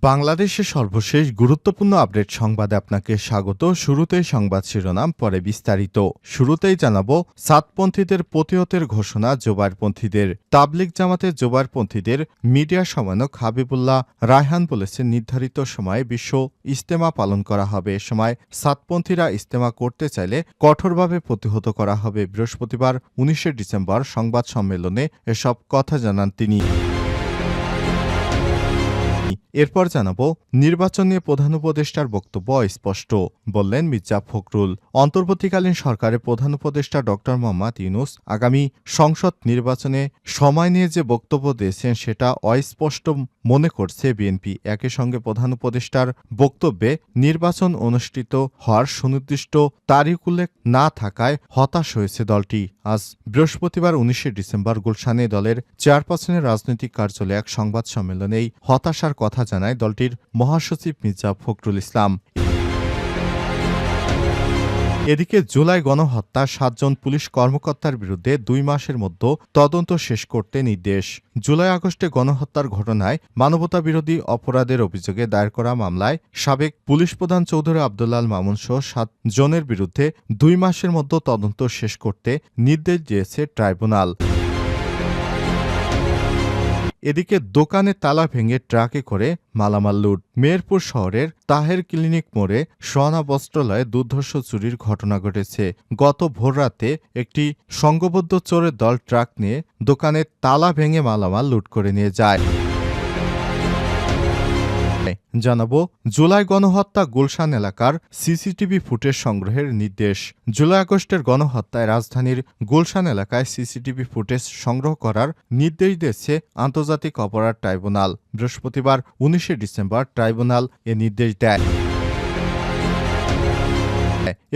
বাংলাদেশের সর্বশেষ গুরুত্বপূর্ণ আপডেট সংবাদে আপনাকে স্বাগত। শুরুতেই সংবাদ শিরোনাম, পরে বিস্তারিত। শুরুতেই জানাব, সাতপন্থীদের প্রতিহতের ঘোষণা জোবারপন্থীদের। তাবলিক জামাতে জোবাইরপন্থীদের মিডিয়া সমানক হাবিবুল্লাহ রায়হান বলেছেন, নির্ধারিত সময়ে বিশ্ব ইস্তেমা পালন করা হবে। এ সময় সাতপন্থীরা ইস্তেমা করতে চাইলে কঠোরভাবে প্রতিহত করা হবে। বৃহস্পতিবার, উনিশে ডিসেম্বর সংবাদ সম্মেলনে এসব কথা জানান তিনি। এরপর জানাব, নির্বাচন নিয়ে প্রধান উপদেষ্টার বক্তব্য স্পষ্ট বললেন, মির্জা ফখরুল, অন্তর্বর্তীকালীন সরকারের প্রধান উপদেষ্টা ড. মোহাম্মদ ইউনুস আগামী সংসদ নির্বাচনে সময় নিয়ে যে বক্তব্য দিয়েছেন সেটা অস্পষ্ট মনে করছে বিএনপি। একই সঙ্গে প্রধান উপদেষ্টার বক্তব্যে, নির্বাচন অনুষ্ঠিত হওয়ার সুনির্দিষ্ট তারিখ উল্লেখ না থাকায় হতাশ হয়েছে দলটি। আজ বৃহস্পতিবার উনিশে ডিসেম্বর গুলশানে দলের চেয়ারপারসনের রাজনৈতিক কার্যালয়ে এক সংবাদ সম্মেলনে এই হতাশার কথা জানায় দলটির মহাসচিব মির্জা ফখরুল ইসলাম। এদিকে জুলাই গণহত্যা, সাতজন পুলিশ কর্মকর্তার বিরুদ্ধে দুই মাসের মধ্যে তদন্ত শেষ করতে নির্দেশ। জুলাই আগস্টে গণহত্যার ঘটনায় মানবতাবিরোধী অপরাধের অভিযোগে দায়ের করা মামলায় সাবেক পুলিশ প্রধান চৌধুরী আবদুল্লাল মামুন সহ সাত জনের বিরুদ্ধে দুই মাসের মধ্যে তদন্ত শেষ করতে নির্দেশ দিয়েছে ট্রাইব্যুনাল। এদিকে দোকানে তালা ভেঙে ট্রাকে করে মালামাল লুট। মেহেরপুর শহরের তাহের ক্লিনিক মোড়ে সোনা বস্ত্রালয়ে দুর্ধর্ষ চুরির ঘটনা ঘটেছে। গত ভোররাতে একটি সংঘবদ্ধ চোরের দল ট্রাক নিয়ে দোকানে তালা ভেঙে মালামাল লুট করে নিয়ে যায়। জানাব, জুলাই গণহত্যা গুলশান এলাকার সিসিটিভি ফুটেজ সংগ্রহের নির্দেশ। জুলাই আগস্টের গণহত্যায় রাজধানীর গুলশান এলাকায় সিসিটিভি ফুটেজ সংগ্রহ করার নির্দেশ দিয়েছে আন্তর্জাতিক অপরাধ ট্রাইব্যুনাল। বৃহস্পতিবার উনিশে ডিসেম্বর ট্রাইব্যুনাল এ নির্দেশ দেয়।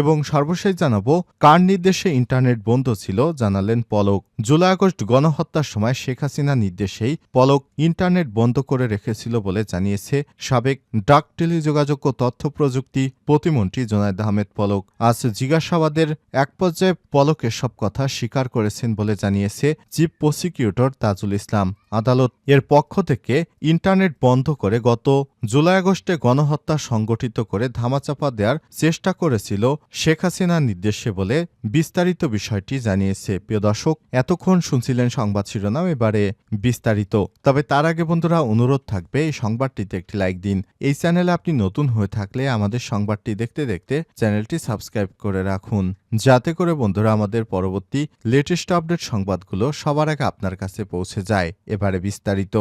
এবং সর্বশেষ জানাব, কার নির্দেশে ইন্টারনেট বন্ধ ছিল জানালেন পলক। জুলাই আগস্ট গণহত্যার সময় শেখ হাসিনা নির্দেশেই পলক ইন্টারনেট বন্ধ করে রেখেছিল বলে জানিয়েছে সাবেক ডাক টেলিযোগাযোগ ও তথ্য প্রযুক্তি প্রতিমন্ত্রী জোনায়দ আহমেদ পলক। আজ জিজ্ঞাসাবাদের এক পর্যায়ে পলক এসব কথা স্বীকার করেছেন বলে জানিয়েছে চিফ প্রসিকিউটর তাজুল ইসলাম। আদালত এর পক্ষ থেকে ইন্টারনেট বন্ধ করে গত জুলাই আগস্টে গণহত্যা সংগঠিত করে ধামাচাপা দেওয়ার চেষ্টা করেছিল শেখ হাসিনার নির্দেশে বলে বিস্তারিত বিষয়টি জানিয়েছে। প্রিয় দর্শক, এতক্ষণ শুনছিলেন সংবাদ শিরোনাম, এবারে বিস্তারিত। তবে তার আগে বন্ধুরা, অনুরোধ থাকবে, এই সংবাদটিতে একটি লাইক দিন। এই চ্যানেলে আপনি নতুন হয়ে থাকলে আমাদের সংবাদটি দেখতে দেখতে চ্যানেলটি সাবস্ক্রাইব করে রাখুন। যাতে করে বন্ধুরা, আমাদের পরবর্তী লেটেস্ট আপডেট সংবাদগুলো সবার আগে আপনার কাছে পৌঁছে যায়। এবারে বিস্তারিত।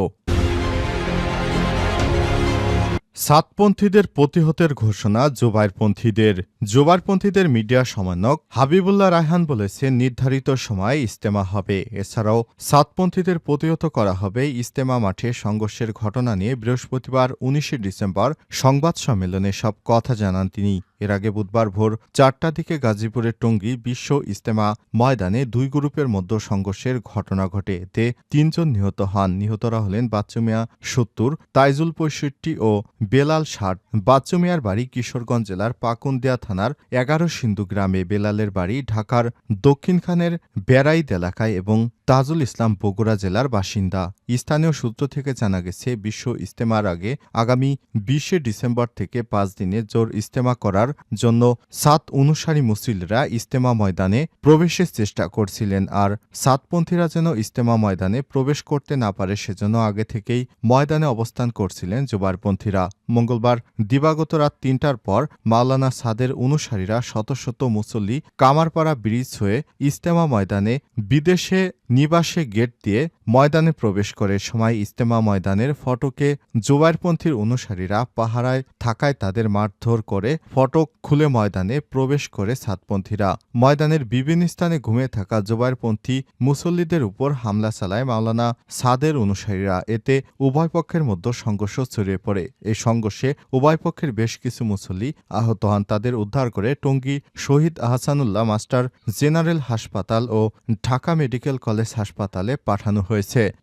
সাতপন্থীদের প্রতিহতের ঘোষণা জোবাইরপন্থীদের। জোবাইরপন্থীদের মিডিয়া সমন্বয়ক হাবিবুল্লাহ রায়হান বলেছেন, নির্ধারিত সময় ইস্তেমা হবে। এছাড়াও সাতপন্থীদের প্রতিহত করা হবে ইস্তেমা মাঠে সংঘর্ষের ঘটনা নিয়ে বৃহস্পতিবার উনিশে ডিসেম্বর সংবাদ সম্মেলনে সব কথা জানান তিনি। এর আগে বুধবার ভোর চারটার দিকে গাজীপুরের টঙ্গী বিশ্ব ইস্তেমা ময়দানে দুই গ্রুপের মধ্যে সংঘর্ষের ঘটনা ঘটে। এতে তিনজন নিহত হন। নিহতরা হলেন বাচ্চুমিয়া সত্তর, তাইজুল পঁয়ষট্টি ও বেলাল ষাট। বাচ্চুমিয়ার বাড়ি কিশোরগঞ্জ জেলার পাকুন্দিয়া থানার এগারো সিন্ধু গ্রামে। বেলালের বাড়ি ঢাকার দক্ষিণখানের বেড়াইদ এলাকায় এবং তাজুল ইসলাম বগুড়া জেলার বাসিন্দা। স্থানীয় সূত্র থেকে জানা গেছে, বিশ্ব ইস্তেমার আগে আগামী বিশে ডিসেম্বর থেকে পাঁচ দিনে জোর ইস্তেমা করার জন্য সাত অনুসারী মুসলিমরা ইস্তেমা ময়দানে প্রবেশের চেষ্টা করছিলেন আর সাতপন্থীরা যেন ইস্তেমা ময়দানে প্রবেশ করতে না পারে সেজন্য আগে থেকেই ময়দানে অবস্থান করছিলেন জোবারপন্থীরা মঙ্গলবার দিবাগত রাত তিনটার পর মাওলানা সাদের অনুসারীরা শত শত মুসল্লি কামারপাড়া ব্রিজ হয়ে ইস্তেমা ময়দানে বিদেশে নিবাসে গেট দিয়ে ময়দানে প্রবেশ করে সময় ইস্তেমা ময়দানের ফটকে জোবাইরপন্থীর অনুসারীরা পাহারায় থাকায় তাদের মারধর করে ফটক খুলে ময়দানে প্রবেশ করে সাতপন্থীরা। ময়দানের বিভিন্ন স্থানে ঘুমিয়ে থাকা জোবাইরপন্থী মুসল্লিদের উপর হামলা চালায় মাওলানা সাদের অনুসারীরা। এতে উভয় পক্ষের মধ্যে সংঘর্ষ ছড়িয়ে পড়ে। এই সংঘর্ষে উভয় পক্ষের বেশ কিছু মুসল্লি আহত হন। তাদের উদ্ধার করে টঙ্গী শহীদ আহসানুল্লাহ মাস্টার জেনারেল হাসপাতাল ও ঢাকা মেডিকেল কলেজ হাসপাতালে পাঠানো হয়েছে।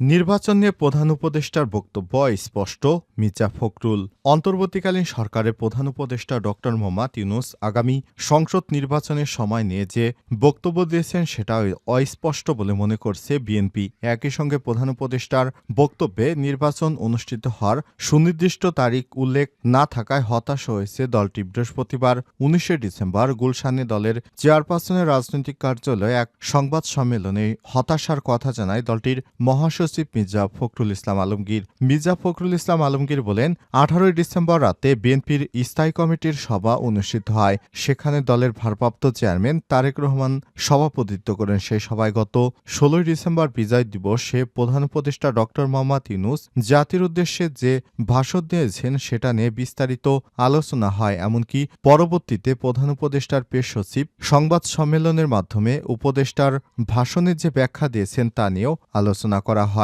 নির্বাচন নিয়ে প্রধান উপদেষ্টার বক্তব্য স্পষ্ট, মির্জা ফখরুল। অন্তর্বর্তীকালীন সরকারের প্রধান উপদেষ্টা ড. মোহাম্মদ ইউনুস আগামী সংসদ নির্বাচনের সময় নিয়ে যে বক্তব্য দিয়েছেন সেটা অস্পষ্ট বলে মনে করছে বিএনপি। একই সঙ্গে প্রধান উপদেষ্টার বক্তব্যে নির্বাচন অনুষ্ঠিত হওয়ার সুনির্দিষ্ট তারিখ উল্লেখ না থাকায় হতাশ হয়েছে দলটি। বৃহস্পতিবার উনিশে ডিসেম্বর গুলশানে দলের চেয়ারপারসনের রাজনৈতিক কার্যালয়ে এক সংবাদ সম্মেলনে হতাশার কথা জানায় দলটির মহাসচিব মির্জা ফখরুল ইসলাম আলমগীর। মির্জা ফখরুল ইসলাম আলমগীর বলেন, আঠারোই ডিসেম্বর রাতে বিএনপির স্থায়ী কমিটির সভা অনুষ্ঠিত হয়। সেখানে দলের ভারপ্রাপ্ত চেয়ারম্যান তারেক রহমান সভাপতিত্ব করেন সেই সভায় গত ষোলোই ডিসেম্বর বিজয় দিবসে প্রধান উপদেষ্টা ড. মোহাম্মদ ইউনুস জাতির উদ্দেশ্যে যে ভাষণ দিয়েছেন সেটা নিয়ে বিস্তারিত আলোচনা হয়। এমনকি পরবর্তীতে প্রধান উপদেষ্টার পেশ সচিব সংবাদ সম্মেলনের মাধ্যমে উপদেষ্টার ভাষণের যে ব্যাখ্যা দিয়েছেন তা নিয়েও আলোচনা করা হয়।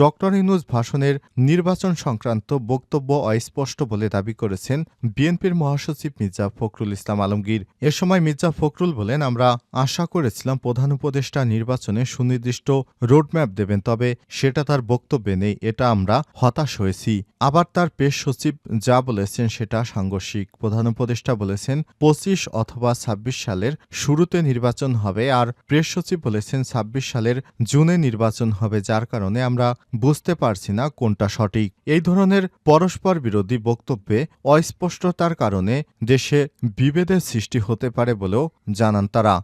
ড ইউনুস ভাষণের নির্বাচন সংক্রান্ত বক্তব্য অস্পষ্ট বলে দাবি করেছেন বিএনপির মহাসচিব মির্জা ফখরুল ইসলাম আলমগীর। এ সময় মির্জা ফখরুল বলেন, আমরা আশা করেছিলাম প্রধান উপদেষ্টা নির্বাচনে সুনির্দিষ্ট রোডম্যাপ দেবেন, তবে সেটা তার বক্তব্যে নেই, এটা আমরা হতাশ হয়েছি। আবার তার পেশ সচিব যা বলেছেন সেটা সাংঘর্ষিক। প্রধান উপদেষ্টা বলেছেন, পঁচিশ অথবা ছাব্বিশ সালের শুরুতে নির্বাচন হবে। আর প্রেস সচিব বলেছেন, ছাব্বিশ সালের জুনে নির্বাচন হবে, যার কারণে আমরা বুঝতে পারছি না কোনটা সঠিক। এই ধরনের পরস্পর বিরোধী বক্তব্যে অস্পষ্টতার কারণে দেশে বিভেদের সৃষ্টি হতে পারে বলেও জানান তারা।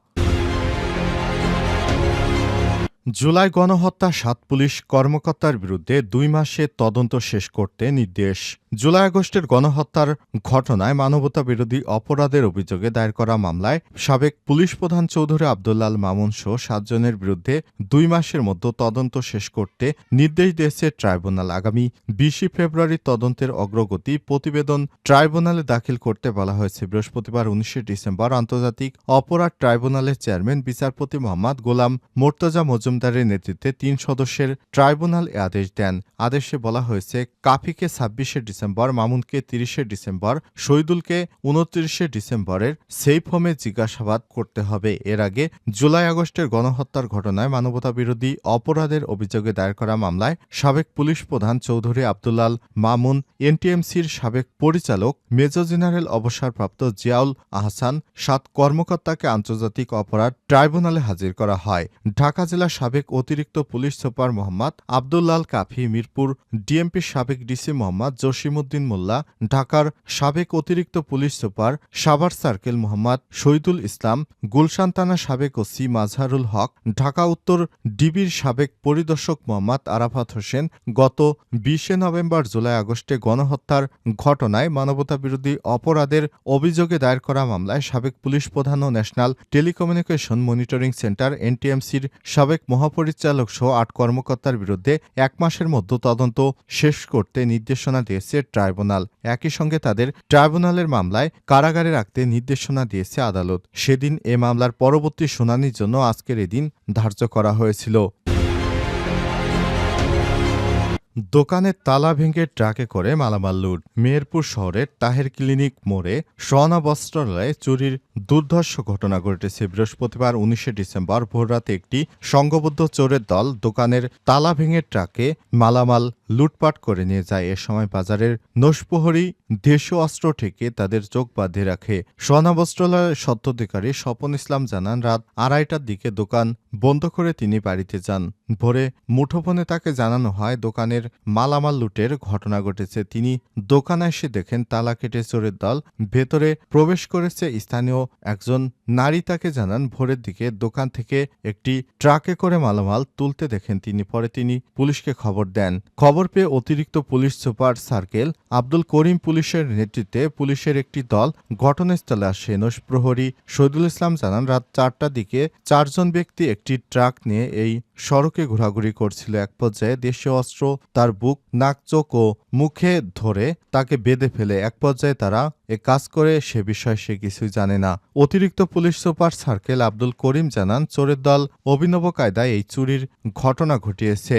জুলাই গণহত্যা, সাত পুলিশ কর্মকর্তার বিরুদ্ধে দুই মাসে তদন্ত শেষ করতে নির্দেশ। জুলাই আগস্টের গণহত্যার ঘটনায় মানবতা বিরোধী অপরাধের অভিযোগে দায়ের করা মামলায় সাবেক পুলিশ প্রধান চৌধুরী আবদুল্লাল মামুন সহ সাতজনের বিরুদ্ধে দুই মাসের মধ্যে তদন্ত শেষ করতে নির্দেশ দিয়েছে ট্রাইব্যুনাল। আগামী বিশে ফেব্রুয়ারি তদন্তের অগ্রগতি প্রতিবেদন ট্রাইব্যুনালে দাখিল করতে বলা হয়েছে। বৃহস্পতিবার উনিশে ডিসেম্বর আন্তর্জাতিক অপরাধ ট্রাইব্যুনালের চেয়ারম্যান, বিচারপতি মোহাম্মদ গোলাম মোর্তজা মজুমদারের নেতৃত্বে তিন সদস্যের ট্রাইব্যুনাল এ আদেশ দেন। আদেশে বলা হয়েছে, কাফিকে ছাব্বিশে ডিসেম্বর, মামুনকে তিরিশে ডিসেম্বর, শহীদুলকে উনত্রিশে ডিসেম্বরের সেফ হোমে জিজ্ঞাসাবাদ করতে হবে। এর আগে জুলাই আগস্টের গণহত্যার ঘটনায় মানবতা বিরোধী অপরাধের অভিযোগে দায়ের করা মামলায় সাবেক পুলিশ প্রধান চৌধুরী আবদুল্লাল মামুন, এনটিএমসির সাবেক পরিচালক মেজর জেনারেল অবসরপ্রাপ্ত জিয়াউল আহসান, সাত কর্মকর্তাকে আন্তর্জাতিক অপরাধ ট্রাইব্যুনালে হাজির করা হয়। ঢাকা জেলার সাবেক অতিরিক্ত পুলিশ সুপার মোহাম্মদ আবদুল্লাল কাফি, মিরপুর ডিএমপির সাবেক ডিসি মোহাম্মদ জসিমউদ্দিন মোল্লা, ঢাকার সাবেক অতিরিক্ত police super Savar circle Mohammad Shahidul Islam, Gulshan থানা সাবেক ওসি মাজহারুল হক, ঢাকা উত্তর ডিবির সাবেক পরিদর্শক মোহাম্মদ আরাফাত হোসেন গত বিশে নভেম্বর জুলাই আগস্টে গণহত্যার ঘটনায় মানবতাবিরোধী অপরাধের অভিযোগে দায়ের করা মামলায় সাবেক পুলিশ প্রধান ও ন্যাশনাল টেলিকমিউনিকেশন মনিটরিং সেন্টার এনটিএমসির সাবেক মহাপরিচালক সহ আট কর্মকর্তার বিরুদ্ধে এক মাসের মধ্যে তদন্ত শেষ করতে নির্দেশনা দিয়েছে ট্রাইব্যুনাল। একই সঙ্গে তাদের ট্রাইব্যুনালের মামলায় কারাগারে রাখতে নির্দেশনা দিয়েছে আদালত। সেদিন এ মামলার পরবর্তী শুনানির জন্য আজকের এদিন ধার্য করা হয়েছিল। দোকানের তালা ভেঙে ট্রাকে করে মালামাল লুট। মেহেরপুর শহরের তাহের ক্লিনিক মোড়ে সোনা বস্ত্রালয়ে চুরির দুর্ধর্ষ ঘটনা ঘটেছে। বৃহস্পতিবার উনিশে ডিসেম্বর ভোররাতে একটি সংঘবদ্ধ চোরের দল দোকানের তালা ভেঙে ট্রাকে মালামাল লুটপাট করে নিয়ে যায়। এ সময় বাজারের নসপ্রহরী দেশীয় অস্ত্র থেকে তাদের চোখ বাঁধে রাখে। সোনা বস্ত্রালয়ের সত্ত্বাধিকারী স্বপন ইসলাম জানান, রাত আড়াইটার দিকে দোকান বন্ধ করে তিনি বাড়িতে যান। ভোরে মুঠোফোনে তাকে জানানো হয়, দোকানের মালামাল লুটের ঘটনা ঘটেছে। তিনি দোকানে এসে দেখেন, তালা কেটে চোরের দল ভেতরে প্রবেশ করেছে। স্থানীয় একজন নারী তাকে জানান, ভোরের দিকে দোকান থেকে একটি ট্রাকে করে মালামাল তুলতে দেখেন তিনি। পরে তিনি পুলিশকে খবর দেন। খবর পেয়ে অতিরিক্ত police super circle Abdul Karim পুলিশের নেতৃত্বে পুলিশের একটি দল ঘটনাস্থলে আসে। নৈশপ্রহরী শহীদুল ইসলাম জানান, রাত চারটার দিকে চারজন ব্যক্তি একটি ট্রাক নিয়ে এই সড়কে ঘোরাঘুরি করছিল। এক পর্যায়ে দেশীয় অস্ত্র তার বুক, নাক, চোখ ও মুখে ধরে তাকে বেঁধে ফেলে। এক পর্যায়ে তারা এ কাজ করে, সে বিষয়ে সে কিছুই জানে না। অতিরিক্ত police super circle Abdul Karim জানান, চোরের দল অভিনব কায়দায় এই চুরির ঘটনা ঘটিয়েছে।